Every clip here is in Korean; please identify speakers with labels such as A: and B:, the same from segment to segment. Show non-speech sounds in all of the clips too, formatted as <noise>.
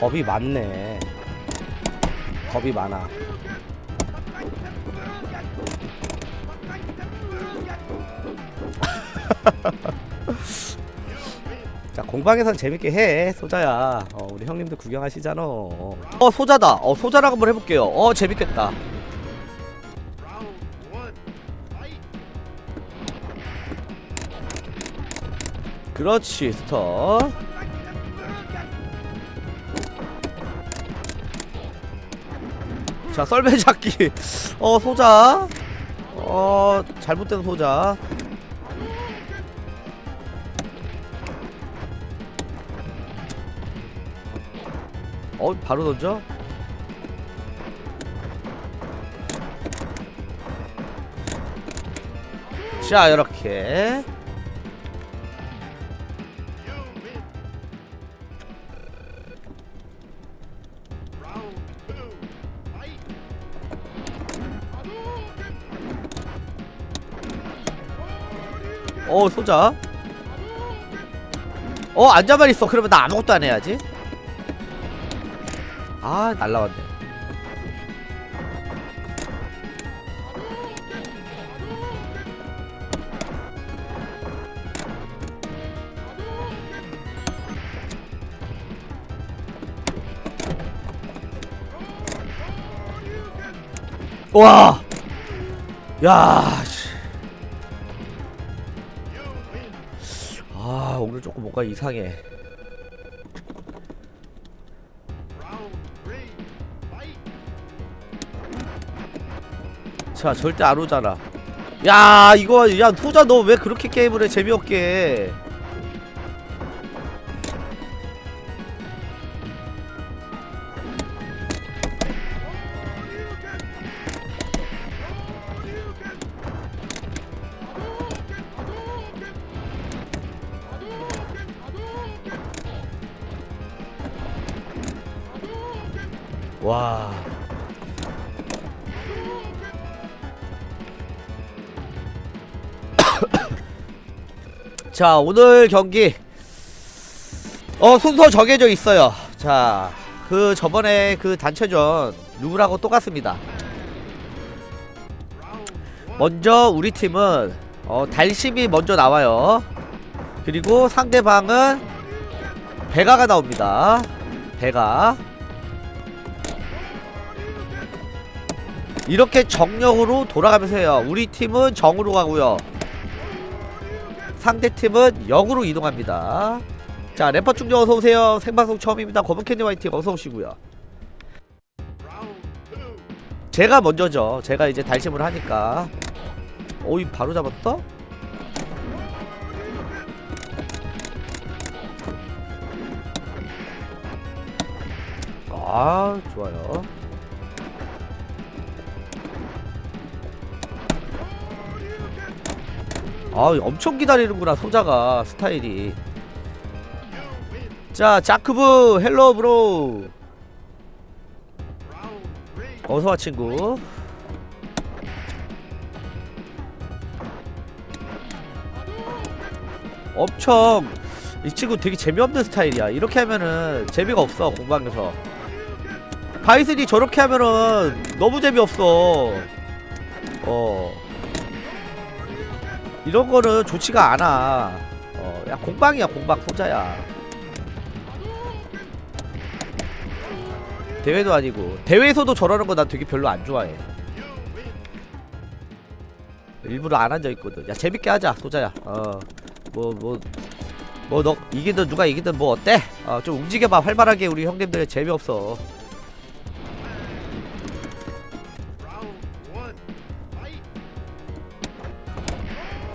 A: 겁이 많네. 겁이 많아. <laughs> 자 공방에선 재밌게 해 소자야. 어, 우리 형님들 구경하시잖아. 어 소자다. 어 소자랑 한번 해볼게요. 어 재밌겠다. 그렇지 스턴 자 썰매 잡기. <laughs> 어 소자. 어 잘못된 소자. 어 바로 던져? 자 이렇게 어 소자. 어 앉아만 있어. 그러면 나 아무것도 안 해야지. 아 날라왔네. 와! 야, 뭔가 이상해. 자, 절대 안 오잖아. 야, 이거, 야, 토자 너 왜 그렇게 게임을 해? 재미없게. 와. <coughs> 자, 오늘 경기 어 순서 정해져 있어요. 자, 그 저번에 그 단체전 룰하고 똑같습니다. 먼저 우리 팀은 어 달심이 먼저 나와요. 그리고 상대방은 배가가 나옵니다. 배가 이렇게 정령으로 돌아가면서 해요. 우리 팀은 정으로 가고요. 상대 팀은 역으로 이동합니다. 자, 래퍼 충전 어서 오세요. 생방송 처음입니다. 검은 캔디 화이팅 어서 오시고요. 제가 먼저죠. 제가 이제 달심을 하니까. 오이 바로 잡았어? 아, 좋아요. 아 엄청 기다리는구나 소자가 스타일이. 자 자크브 헬로 브로. 어서와 친구. 엄청. 이 친구 되게 재미없는 스타일이야. 이렇게 하면은 재미가 없어 공방에서. 바이슨이 저렇게 하면은 너무 재미없어. 어 이런 거는 좋지가 않아. 어, 야 공방이야 공방 소자야. 대회도 아니고 대회에서도 저러는 거 난 되게 별로 안 좋아해. 일부러 안 앉아 있거든. 야 재밌게 하자 소자야. 어 뭐 뭐 뭐 너 이기든 누가 이기든 뭐 어때? 어 좀 움직여봐 활발하게 우리 형님들 재미없어.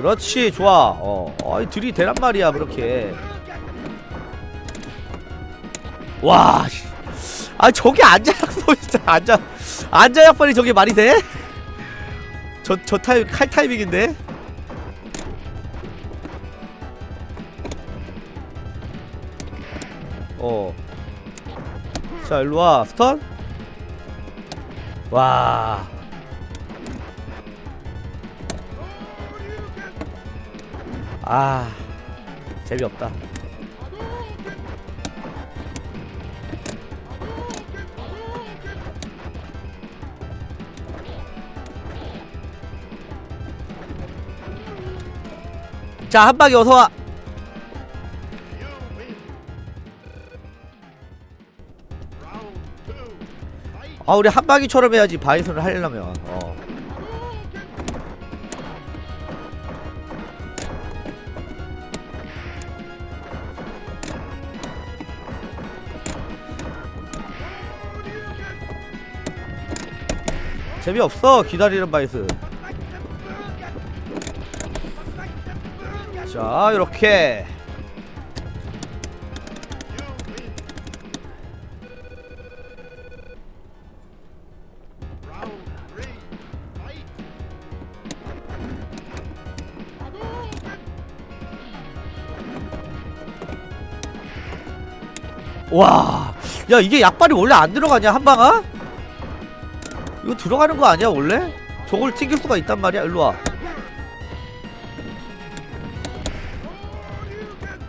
A: 그렇지 좋아. 어 어이 들이 대란 말이야 그렇게. 와 씨. 아 저게 안자약소 진짜 안자 안자약발이 저게 말이 돼? 저 저 타임 칼 타이밍인데? 어 자 일로와. 스턴? 와 아 재미없다. 자 한방에 어서와. 아 우리 한방이처럼 해야지. 바이슨을 하려면. 어. 재미없어. 기다리는 바이슨 자 이렇게. 와, 야 이게 약발이 원래 안 들어가냐 한 방아? 이거 들어가는 거 아니야 원래? 저걸 튕길 수가 있단 말이야 일로 와.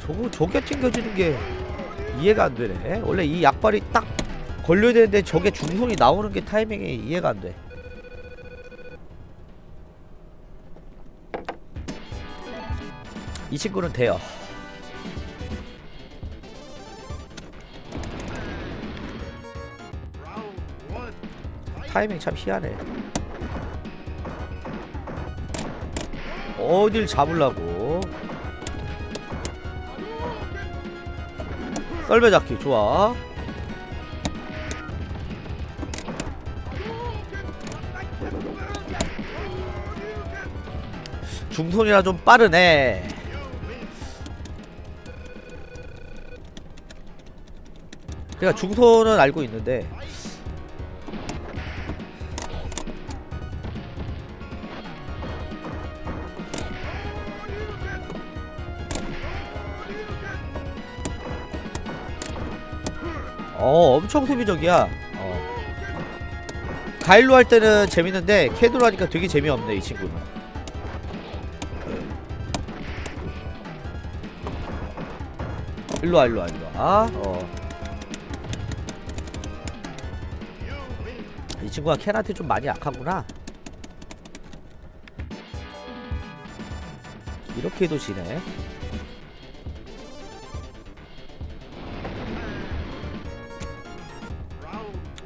A: 저거 저게 튕겨지는 게 이해가 안 되네. 원래 이 약발이 딱 걸려야 되는데 저게 중손이 나오는 게 타이밍이 이해가 안 돼. 이 친구는 돼요. 타이밍 참 희한해. 어딜 잡으려고? 썰매 잡기 좋아. 중손이라 좀 빠르네. 그러니까 중손은 알고 있는데 어 엄청 수비적이야. 어. 가일로 할 때는 재밌는데 캐드로 하니까 되게 재미없네 이 친구는. 일로와 일로와 일로와. 어. 이 친구가 캔한테 좀 많이 약하구나. 이렇게 해도 지네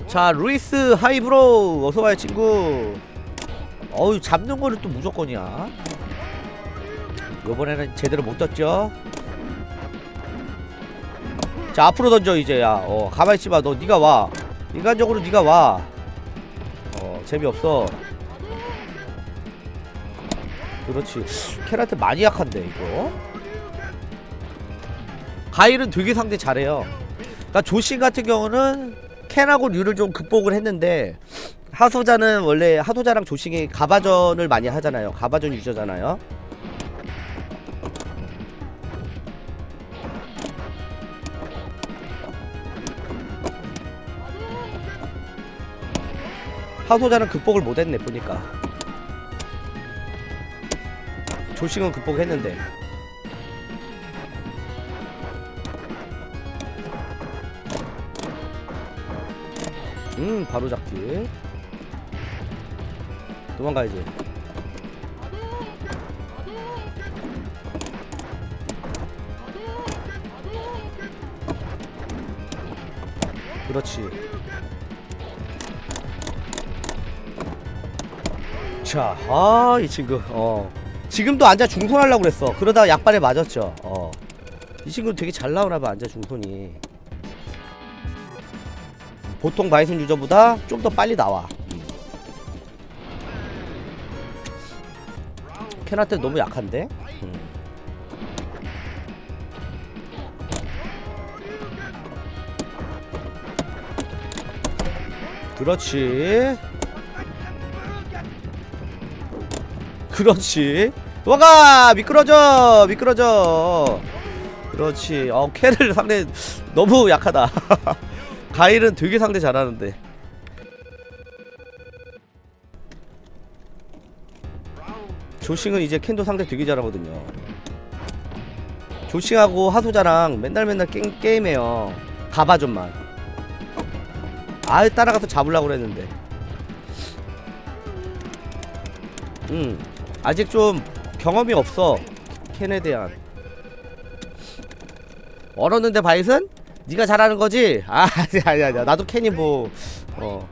A: 자 루이스 하이브로 어서와요 친구. 어우 잡는 거는 또 무조건이야. 요번에는 제대로 못 떴죠? 자 앞으로 던져 이제 야어 가만히 있지마. 너 니가 와. 인간적으로 니가 와 어 재미없어. 그렇지. 캐한테 많이 약한데 이거. 가일은 되게 상대 잘해요. 그니까 조신 같은 경우는 캔하고 류를 좀 극복을 했는데 하소자는 원래 하소자랑 조식이 가바전을 많이 하잖아요. 가바전 유저잖아요. 하소자는 극복을 못했네 보니까. 조식은 극복했는데. 음 바로 잡기 도망가야지 그렇지 자, 아, 이 친구, 어. 지금도 앉아 중손하려고 그랬어. 그러다가 약발에 맞았죠. 어. 이 친구 되게 잘 나오나봐, 앉아 중손이. 보통 바이슨 유저보다 좀 더 빨리 나와. 캐나테 너무 약한데? 음. 그렇지. 그렇지. 도망가! 미끄러져! 미끄러져! 그렇지. 어, 캐를 상대 너무 약하다. <laughs> 가일은 되게 상대 잘하는데. 조싱은 이제 캔도 상대 되게 잘하거든요. 조싱하고 하소자랑 맨날 맨날 게, 게임해요. 가봐 좀만. 아예 따라가서 잡으려고 그랬는데. 음, 아직 좀 경험이 없어. 캔에 대한 얼었는데 바이슨? 네가 잘하는 거지? 아 <laughs> 아니 아니 아니 나도 캔이 뭐 어.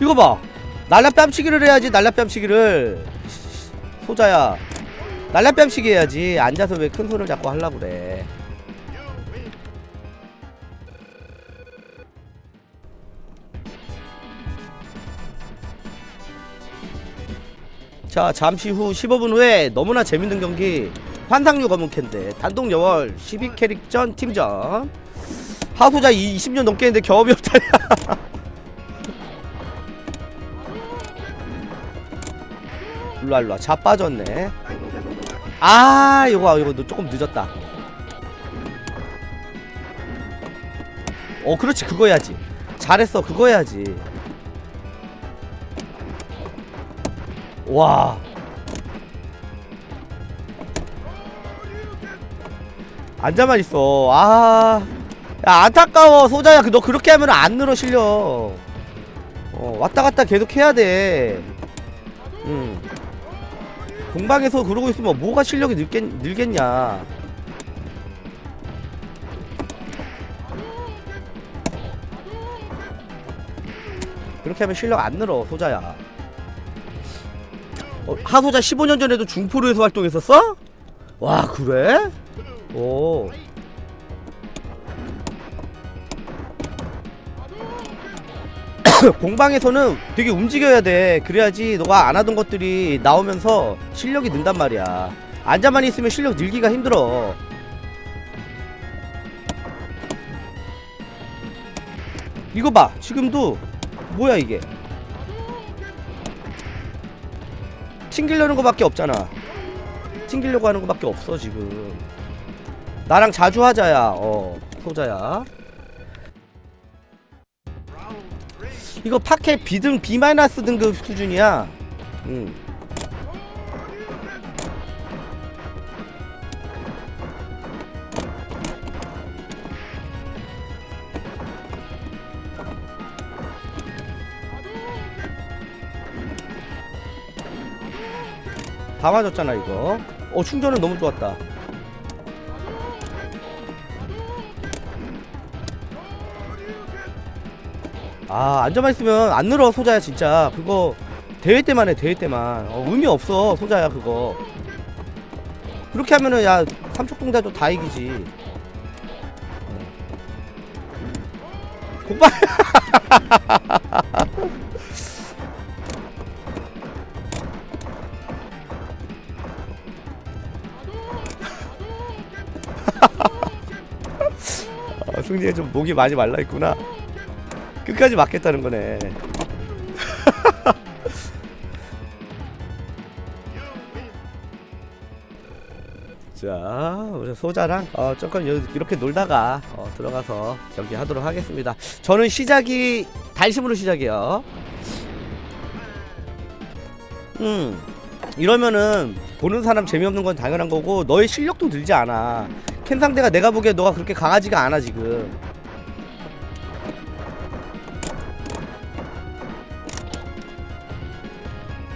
A: 이거 봐. 날라뺨치기를 해야지 날라뺨치기를. 소자야. 날라뺨치기 해야지. 앉아서 왜 큰 손을 잡고 하려고 그래 자 잠시 후 15분 후에 너무나 재밌는 경기. 환상류 검은캔데 단독 여월 12캐릭전 팀전. 하소자 20년 넘게 했는데 경험이 없다냐. <laughs> 일로와 일로와. 자 빠졌네. 아 이거 이거 너 조금 늦었다. 어 그렇지. 그거 해야지. 잘했어. 그거 해야지 와. 앉아만 있어. 아. 야, 안타까워. 소자야 그너 그렇게 하면 안 늘어 실력. 어 왔다 갔다 계속 해야 돼. 음. 공방에서 그러고 있으면 뭐가 실력이 늘겠, 늘겠냐. 그렇게 하면 실력 안 늘어 소자야 어, 하소자 15년 전에도 중프로에서 활동했었어? 와 그래? 오. <coughs> 공방에서는 되게 움직여야 돼. 그래야지 너가 안 하던 것들이 나오면서 실력이 는단 말이야. 앉아만 있으면 실력 늘기가 힘들어. 이거 봐. 지금도 뭐야 이게 튕기려는 거밖에 없잖아. 튕기려고 하는 거밖에 없어 지금. 나랑 자주 하자야. 어 소자야. 이거 파켓 B등 B 등급 수준이야. 음. 다 맞았잖아 이거. 어 충전은 너무 좋았다. 아 앉아만 있으면 안 늘어 소자야 진짜. 그거 대회 때만 해 대회 때만. 어, 의미 없어 소자야 그거. 그렇게 하면은 야 삼척동자도 다 이기지. 공방 <laughs> 아, 승리가 좀 목이 많이 말라 있구나. 끝까지 맞겠다는 거네. <laughs> 자, 우리 소자랑 어, 조금 요- 이렇게 놀다가 어, 들어가서 경기 하도록 하겠습니다. 저는 시작이 달심으로 시작이요. 음, 이러면은 보는 사람 재미없는 건 당연한 거고 너의 실력도 늘지 않아. 캔 상대가 내가 보기에 너가 그렇게 강하지가 않아 지금.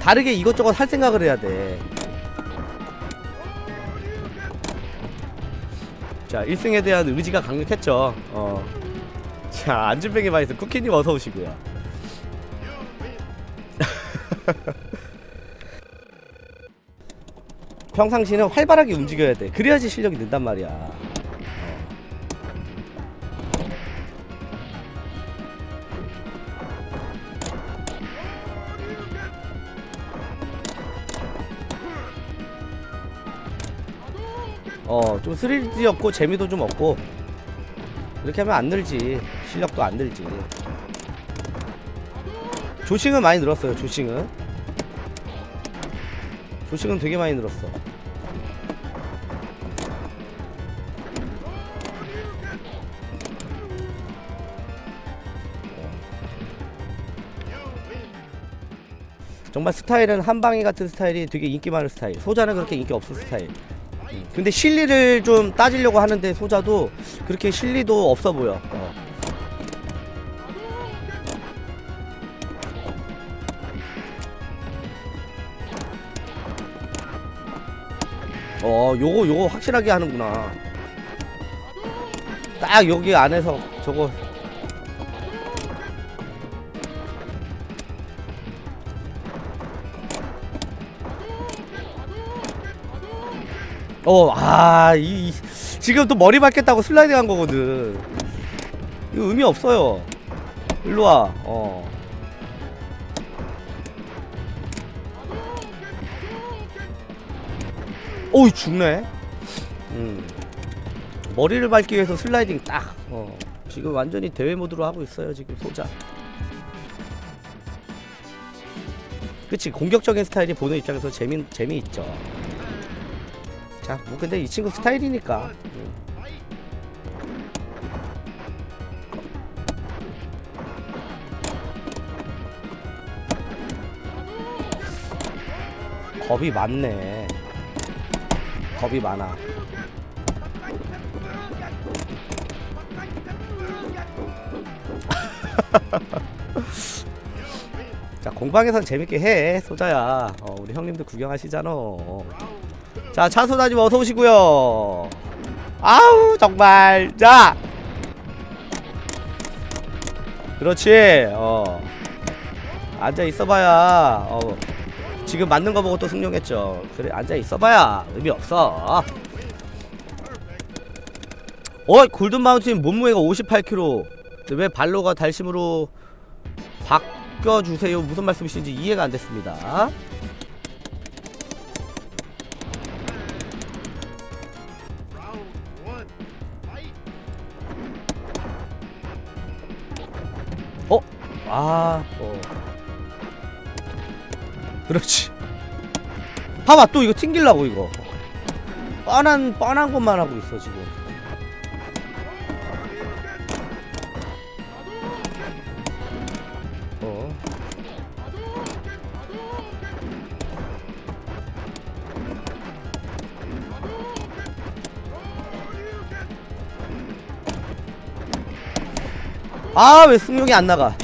A: 다르게 이것저것 할 생각을 해야 돼. 자, 1승에 대한 의지가 강력했죠. 어. 자, 안준뱅이 마이스 쿠키님 어서 오시고요. <laughs> 평상시는 활발하게 움직여야 돼. 그래야지 실력이 는단 말이야. 어, 좀 스릴이 없고 재미도 좀 없고 이렇게 하면 안 늘지. 실력도 안 늘지. 조싱은 많이 늘었어요. 조싱은. 조싱은 되게 많이 늘었어. 정말 스타일은 한방이 같은 스타일이 되게 인기 많은 스타일. 소자는 그렇게 인기 없을 스타일. 음, 근데 실리를 좀 따지려고 하는데 소자도 그렇게 실리도 없어 보여. 어. 어 요거 요거 확실하게 하는구나 딱 여기 안에서 저거 어, 아, 이, 이- 지금 또 머리 맞겠다고 슬라이딩 한 거거든. 이거 의미 없어요. 일로 와, 어. 오이, 죽네. 음. 머리를 밟기 위해서 슬라이딩 딱, 어. 지금 완전히 대회 모드로 하고 있어요, 지금 소자. 그치, 공격적인 스타일이 보는 입장에서 재미, 재미있죠. 자, 뭐 근데 이 친구 스타일이니까. 음. 겁이 많네. 겁이 많아. <laughs> 자, 공방에선 재밌게 해, 소자야. 어, 우리 형님들 구경하시잖아. 자 차소다님 어서 오시고요. 아우 정말 자 그렇지 어 앉아 있어봐야 어 지금 맞는 거 보고 또 승용했죠. 그래 앉아 있어봐야 의미 없어. 어 골든 마운틴 몸무게가 58kg 왜 발로가 달심으로 바꿔 주세요 무슨 말씀이신지 이해가 안 됐습니다. 어? 아, 어. 그렇지. 봐봐, 또 이거 튕길라고, 이거. 뻔한, 뻔한 것만 하고 있어, 지금. 어. 아, 왜 승용이 안 나가?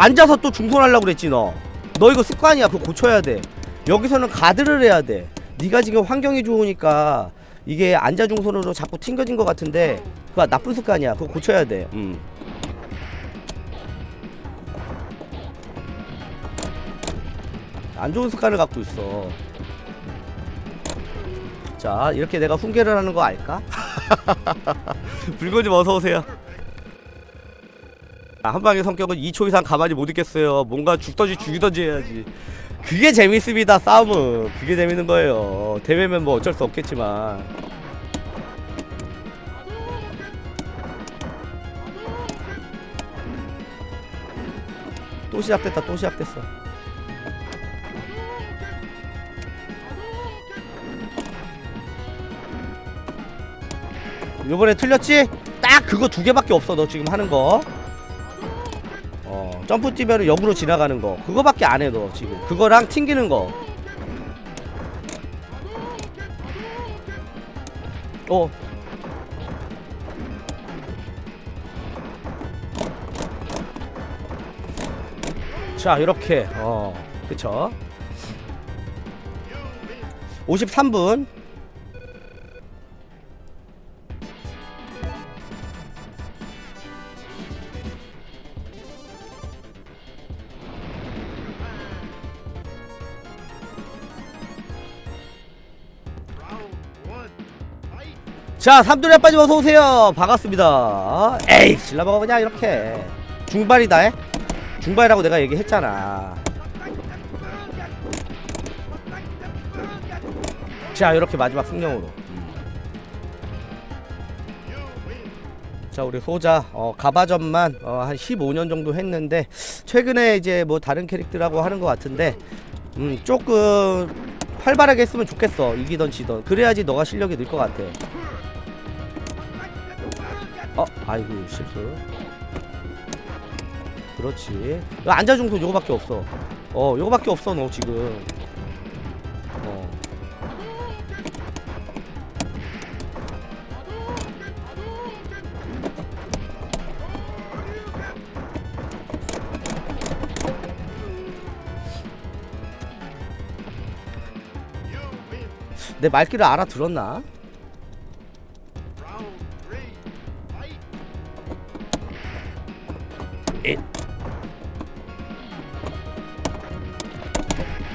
A: 앉아서 또 중손하려고 그랬지 너. 너 이거 습관이야. 그거 고쳐야 돼. 여기서는 가드를 해야 돼. 네가 지금 환경이 좋으니까 이게 앉아 중손으로 자꾸 튕겨진 것 같은데 그거 나쁜 습관이야. 그거 고쳐야 돼. 음. 안 좋은 습관을 갖고 있어. 자, 이렇게 내가 훈계를 하는 거 알까? <laughs> 불고님 어서 오세요. 아, 한방의 성격은 2초 이상 가만히 못 있겠어요. 뭔가 죽던지 죽이던지 해야지. 그게 재밌습니다. 싸움은 그게 재밌는 거예요. 대회면 뭐 어쩔 수 없겠지만. 또 시작됐다. 또 시작됐어. 요번에 틀렸지? 딱 그거 두 개밖에 없어. 너 지금 하는 거. 어, 점프 뛰면 역으로 지나가는 거. 그거밖에 안 해, 너 지금. 그거랑 튕기는 거. 어. 자, 이렇게. 어, 그쵸. 53분. 자, 삼두레 빠지 어서 오세요. 반갑습니다. 에이, 질러먹어 그냥 이렇게. 중발이다 해. 중발이라고 내가 얘기했잖아. 자, 이렇게 마지막 승령으로. 자, 우리 소자 어, 가바전만 어, 한 15년 정도 했는데 최근에 이제 뭐 다른 캐릭터라고 하는 것 같은데 음, 조금 활발하게 했으면 좋겠어. 이기던 지던. 그래야지 너가 실력이 늘 것 같아. 어? 아이고 실수 그렇지 이거 앉아 중소 요거밖에 없어 어 요거밖에 없어 너 지금 어 내 말귀를 알아들었나?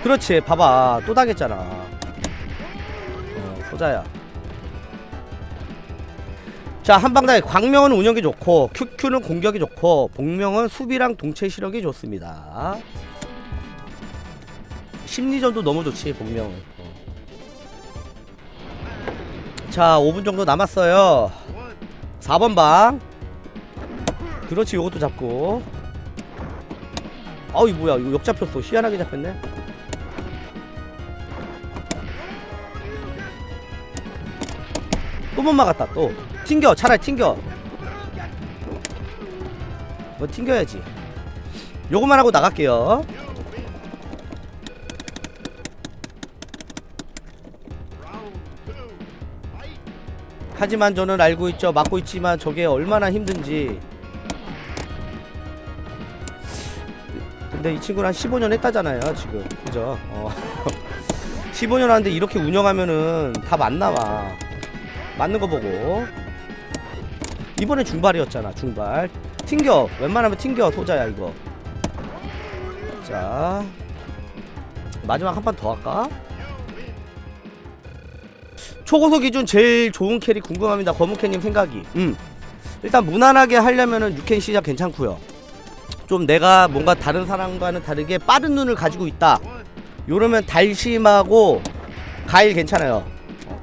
A: 그렇지 봐봐. 또 당했잖아. 어, 소자야. 자 한방다이 광명은 운영이 좋고 QQ는 공격이 좋고 복명은 수비랑 동체 시력이 좋습니다. 심리전도 너무 좋지 복명은. 어. 자 5분 정도 남았어요. 4번 방. 그렇지 요것도 잡고. 아이 뭐야 이거 역 잡혔어. 희한하게 잡혔네 못 막았다 또. 튕겨 차라리 튕겨. 뭐 튕겨야지. 요거만 하고 나갈게요. 하지만 저는 알고 있죠. 맞고 있지만 저게 얼마나 힘든지. 근데 이 친구는 한 15년 했다잖아요 지금. 그죠? 어. <laughs> 15년 하는데 이렇게 운영하면은 다 맞나와 맞는 거 보고. 이번에 중발이었잖아 중발. 튕겨. 웬만하면 튕겨 소자야 이거. 자. 마지막 한 판 더 할까? 초고속 기준 제일 좋은 캐릭 궁금합니다. 검은캐님 생각이. 음. 일단 무난하게 하려면은 6캔 시작 괜찮고요. 좀 내가 뭔가 다른 사람과는 다르게 빠른 눈을 가지고 있다. 요러면 달심하고 가일 괜찮아요. 어,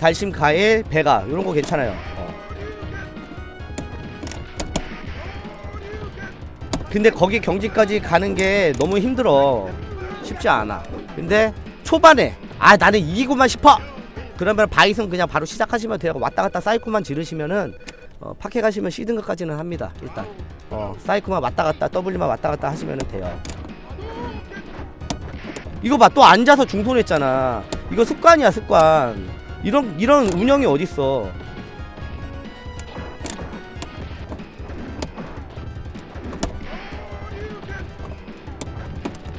A: 달심 가일 배가 요런 거 괜찮아요. 어. 근데 거기 경지까지 가는 게 너무 힘들어. 쉽지 않아. 근데 초반에 아 나는 이기고만 싶어! 그러면 바이슨 그냥 바로 시작하시면 돼요. 왔다 갔다 사이코만 지르시면은 어, 파케 가시면 시든 것까지는 합니다 일단. 어 사이코만 왔다 갔다 W만 왔다 갔다 하시면은 돼요. 이거 봐 또 앉아서 중손했잖아. 이거 습관이야 습관 이런 이런 운영이 어딨어?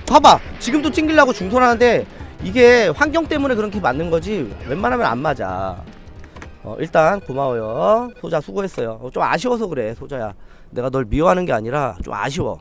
A: 봐봐. 지금도 튕기려고 중손하는데 이게 환경 때문에 그렇게 맞는 거지 웬만하면 안 맞아. 어 일단 고마워요. 소자 수고했어요. 어, 좀 아쉬워서 그래 소자야. 내가 널 미워하는 게 아니라 좀 아쉬워